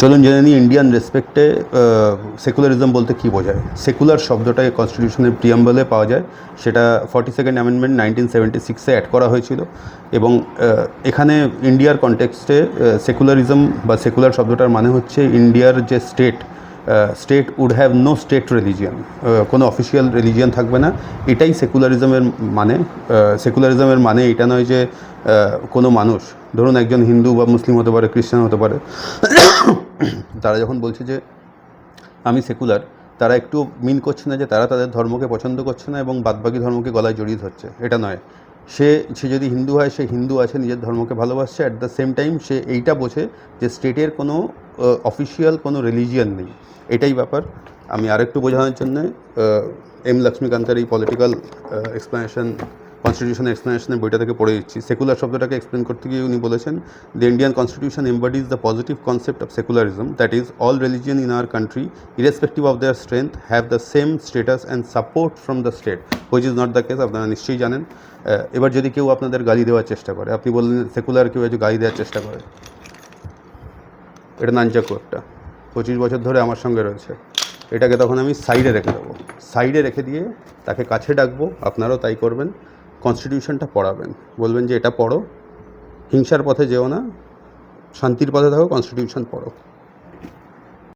চলুন জেনে নিই ইন্ডিয়ান রেসপেক্টে সেকুলারিজম বলতে কী বোঝায়? সেকুলার শব্দটা কনস্টিটিউশনের প্রিয়াম্বলে পাওয়া যায়। সেটা forty second amendment nineteen seventy সিক্সে অ্যাড করা হয়েছিল এবং এখানে ইন্ডিয়ার কনটেক্সটে সেকুলারিজম বা সেকুলার শব্দটার মানে হচ্ছে ইন্ডিয়ার যে state state would have no state religion কোনো অফিসিয়াল রিলিজিয়ান থাকবে না। এটাই সেকুলারিজমের মানে। সেকুলারিজমের মানে এটা নয় যে কোনো মানুষ, ধরুন একজন হিন্দু বা মুসলিম হতে পারে, খ্রিস্টান হতে পারে তারা যখন বলছে যে আমি সেকুলার, তারা একটু মিন করছে না যে তারা তাদের ধর্মকে পছন্দ করছে না এবং বাদবাকি ধর্মকে গলায় জড়িয়ে ধরছে। এটা নয়। সে সে যদি হিন্দু হয়, সে হিন্দু আছে, নিজের ধর্মকে ভালোবাসছে। অ্যাট দ্য সেম টাইম সে এইটা বোঝে যে স্টেটের কোনো অফিসিয়াল কোনো রিলিজিয়ান নেই। এটাই ব্যাপার। আমি আরেকটু বোঝানোর জন্য এম লক্ষ্মীকান্তের এই পলিটিক্যাল এক্সপ্লেনেশন কনস্টিটিউশন এক্সপ্লেনেশনের বইটা থেকে পড়ে দিচ্ছি সেকুলার শব্দটাকে এক্সপ্লেন করতে গিয়ে উনি বলেছেন the Indian constitution embodies the positive concept of secularism that is all religion in our country irrespective of their strength have the same status and support from the state which is not the case আপনারা নিশ্চয়ই জানেন। এবার যদি কেউ আপনাদের গালি দেওয়ার চেষ্টা করে, আপনি বললেন সেকুলার কেউ গালি দেওয়ার চেষ্টা করে। এটা নানচাকু একটা। পঁচিশ বছর ধরে আমার সঙ্গে রয়েছে। এটাকে তখন আমি সাইডে রেখে দেবো। সাইডে রেখে দিয়ে তাকে কাছে ডাকবো, আপনারাও তাই করবেন। কনস্টিটিউশনটা পড়াবেন। বলবেন যে এটা পড়ো, হিংসার পথে যেও না, শান্তির পথে থাকো কনস্টিটিউশন পড়ো।